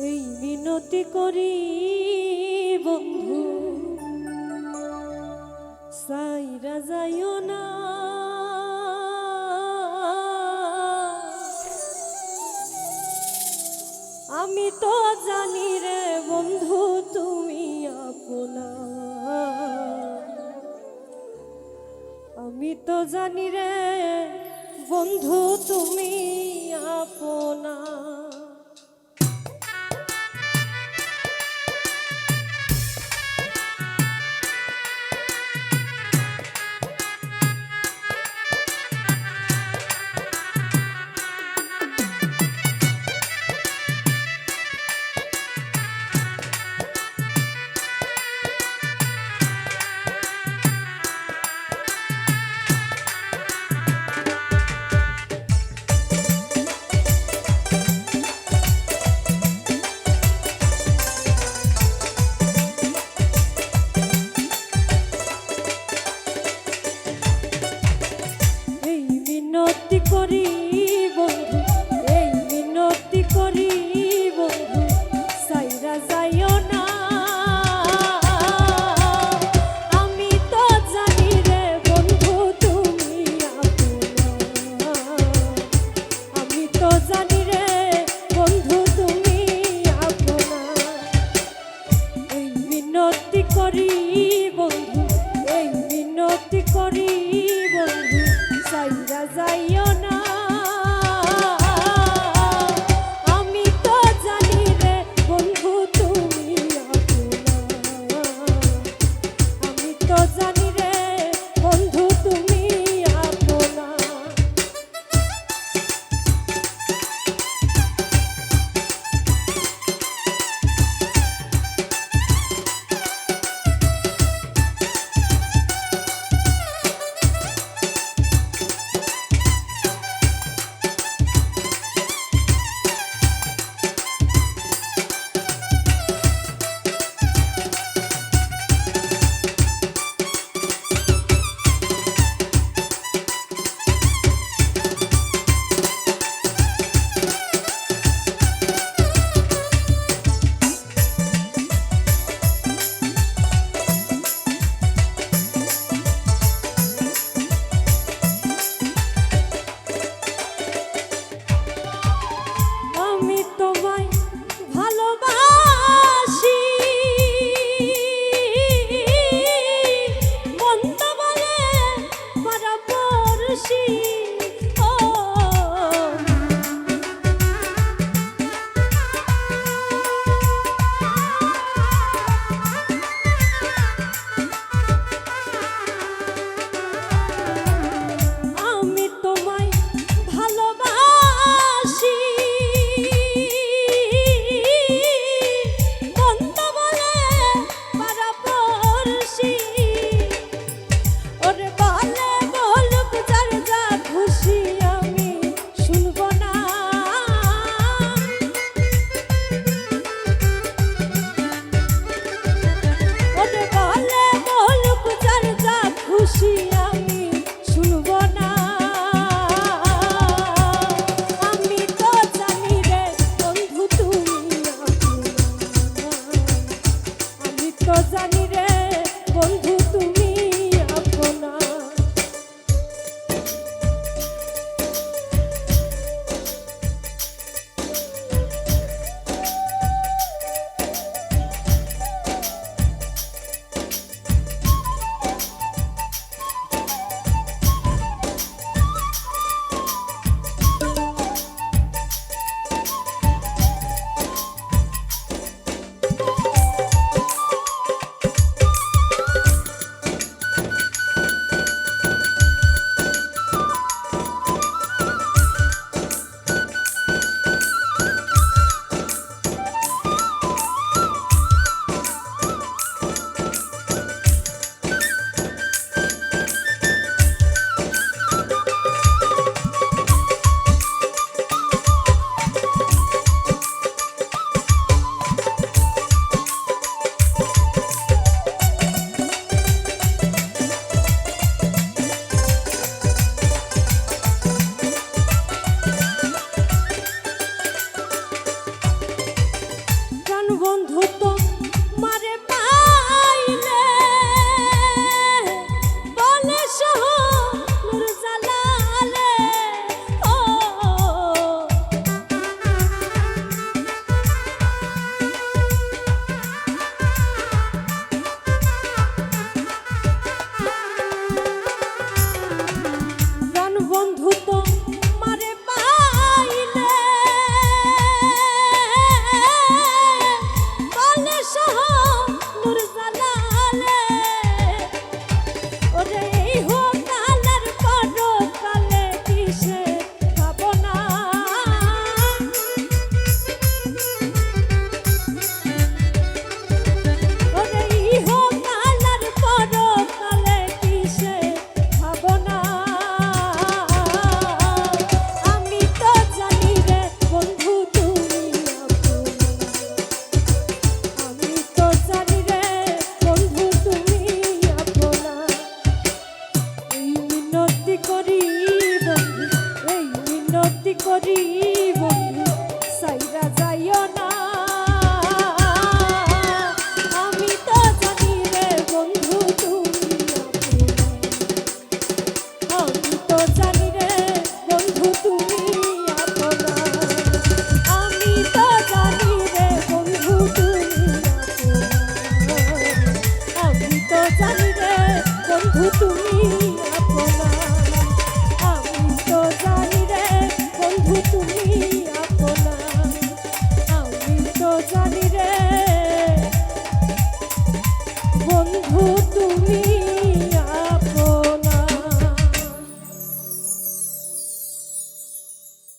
এই মিনতি করি বন্ধু। সাই রাজায়ও না। আমি তো জানি রে বন্ধু, তুমি আপনা। আমি তো জানি রে বন্ধু, তুমি আপনা। বন্ধু তো জানি রে। বন্ধু তুমি